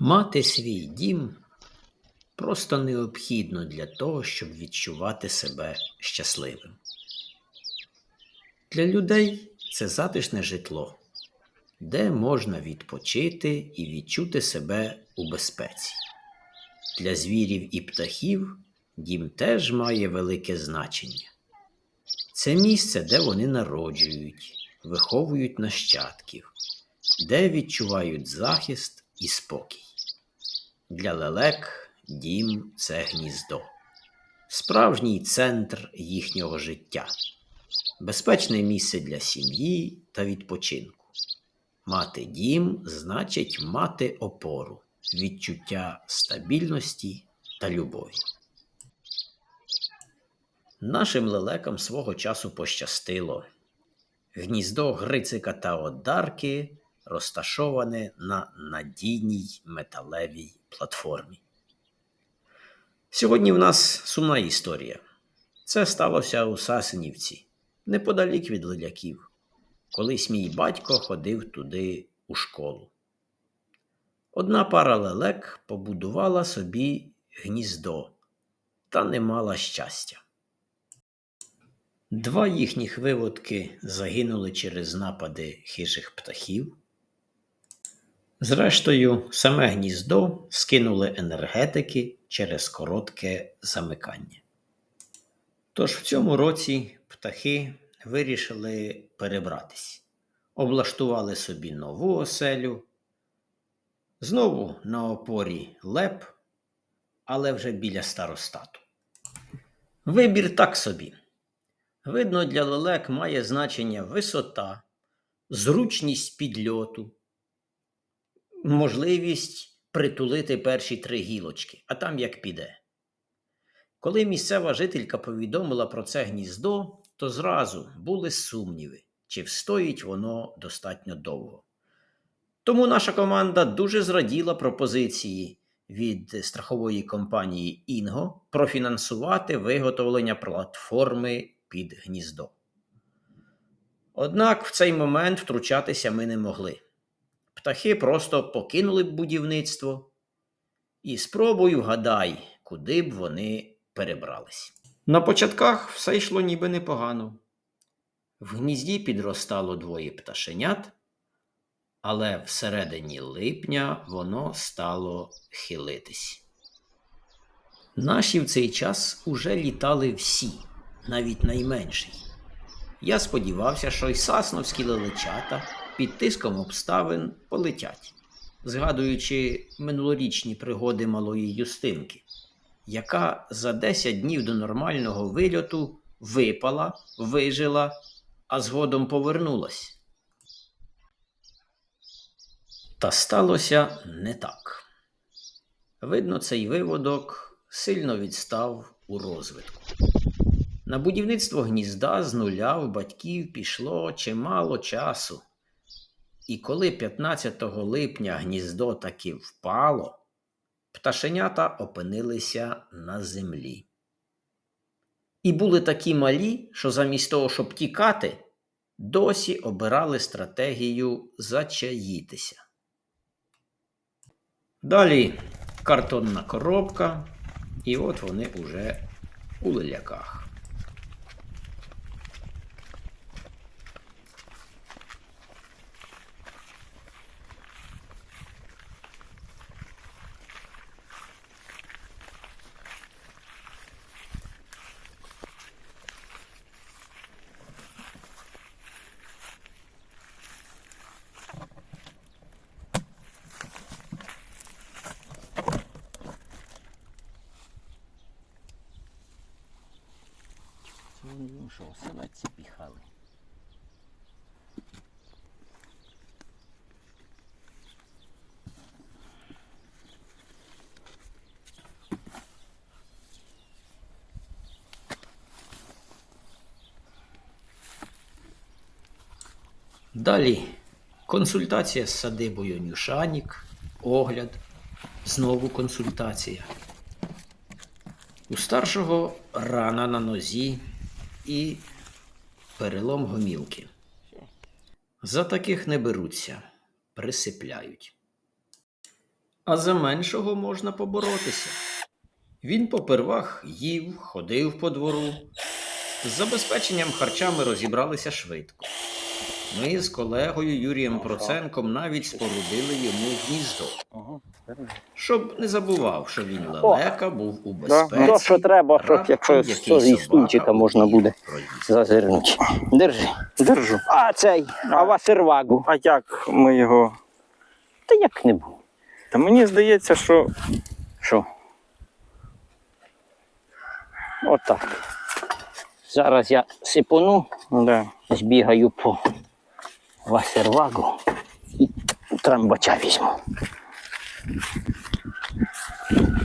Мати свій дім просто необхідно для того, щоб відчувати себе щасливим. Для людей це затишне житло, де можна відпочити і відчути себе у безпеці. Для звірів і птахів дім теж має велике значення. Це місце, де вони народжують, виховують нащадків, де відчувають захист і спокій. Для лелек дім це гніздо, справжній центр їхнього життя, безпечне місце для сім'ї та відпочинку. Мати дім значить мати опору, відчуття стабільності та любові. Нашим лелекам свого часу пощастило. Гніздо Грицика та Одарки розташоване на надійній металевій платформі. Сьогодні в нас сумна історія. Це сталося у Сасенівці, неподалік від леляків. Колись мій батько ходив туди у школу. Одна пара лелек побудувала собі гніздо та не мала щастя. Два їхніх виводки загинули через напади хижих птахів. Зрештою, саме гніздо скинули енергетики через коротке замикання. Тож в цьому році птахи вирішили перебратись, облаштували собі нову оселю, знову на опорі леп, але вже біля старостату. Вибір так собі. Видно, для лелек має значення висота, зручність підльоту, можливість притулити перші три гілочки, а там як піде. Коли місцева жителька повідомила про це гніздо, то зразу були сумніви, чи встоїть воно достатньо довго. Тому наша команда дуже зраділа пропозиції від страхової компанії Інго профінансувати виготовлення платформи під гніздо. Однак в цей момент втручатися ми не могли. Птахи просто покинули б будівництво і спробуй вгадай, куди б вони перебрались. На початках все йшло ніби непогано. В гнізді підростало двоє пташенят, але всередині липня воно стало хилитись. Наші в цей час уже літали всі, навіть найменший. Я сподівався, що й сасновські лелечата під тиском обставин полетять, згадуючи минулорічні пригоди малої Юстинки, яка за 10 днів до нормального вильоту випала, вижила, а згодом повернулась. Та сталося не так. Видно, цей виводок сильно відстав у розвитку. На будівництво гнізда з нуля в батьків пішло чимало часу. І коли 15 липня гніздо таки впало, пташенята опинилися на землі. І були такі малі, що замість того, щоб тікати, досі обирали стратегію зачаїтися. Далі картонна коробка, і от вони уже у леляках. Ну що, оселедці піхали. Далі консультація з садибою Нюшанік, огляд, знову консультація. У старшого рана на нозі і перелом гомілки. За таких не беруться, присипляють. а за меншого можна поборотися. Він попервах їв, ходив по двору. З забезпеченням харчами розібралися швидко. Ми з колегою Юрієм Проценком навіть спорудили йому гніздо, щоб не забував, що він лелека був у безпеці. То, що треба, щоб якщо з стульчика можна буде зазирнути. Держи. Держу. А цей, а васервагу. А як ми його. Та як не був. Та мені здається, що Що? Отак. Зараз я сипону, да. збігаю по васервагу і трамбача візьму.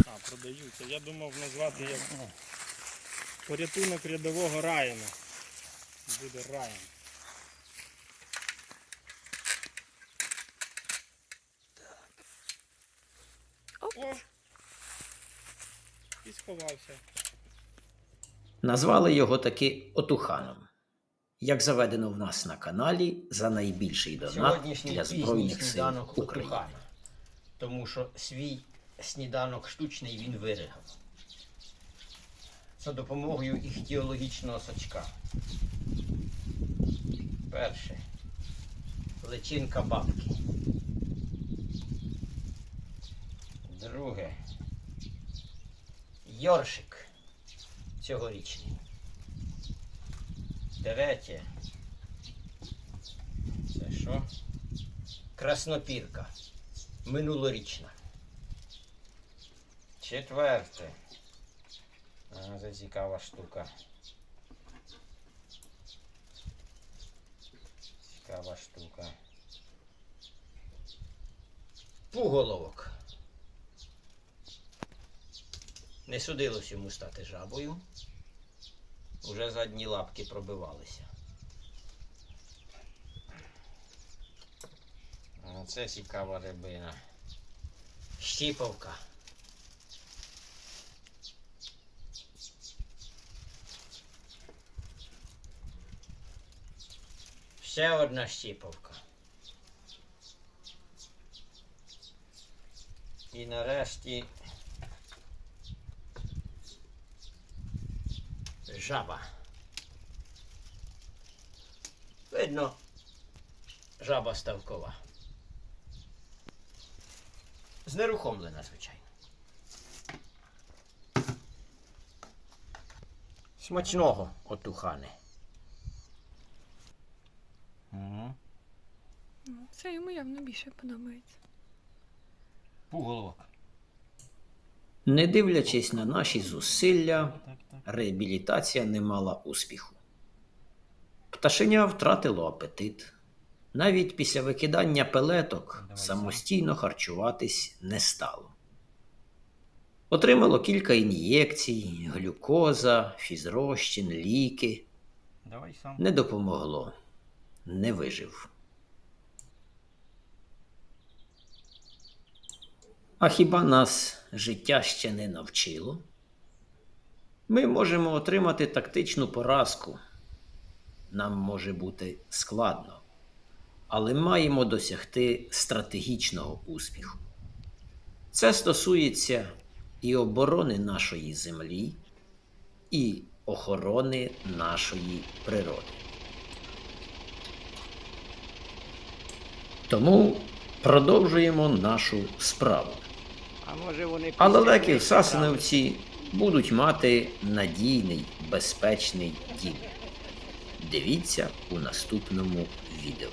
А, продаються. Я думав назвати як ну, порятунок рядового Райана. Буде Райан. О! І сховався. Назвали його таки Отуханом. Як заведено в нас на каналі, за найбільший донат для Збройних сил України. Тому що свій сніданок штучний він виригав. За допомогою іхтіологічного сачка. Перше. Личинка бабки. Друге. Йоршик. Цьогорічний. Третє. Це що? Краснопірка. Минулорічна. Четверте. А, це цікава штука. Цікава штука. Пуголовок. Не судилось йому стати жабою. Уже задні лапки пробивалися. А Це цікава рибина. Щіпавка. Ще одна щіпавка. І нарешті жаба. Видно, жаба ставкова. Знерухомлена, звичайно. Смачного, отухане. Угу. Ну, Це йому явно більше подобається. Пуголовок. Не дивлячись на наші зусилля, реабілітація не мала успіху. Пташеня втратило апетит. Навіть після викидання пелеток самостійно харчуватись не стало. Отримало кілька ін'єкцій, глюкоза, фізрозчин, ліки. Не допомогло, не вижив. А хіба нас життя ще не навчило? Ми можемо отримати тактичну поразку. Нам може бути складно, але маємо досягти стратегічного успіху. Це стосується і оборони нашої землі, і охорони нашої природи. Тому продовжуємо нашу справу. А може вони А лелеки в Сасановці будуть мати надійний, безпечний дім. Дивіться у наступному відео.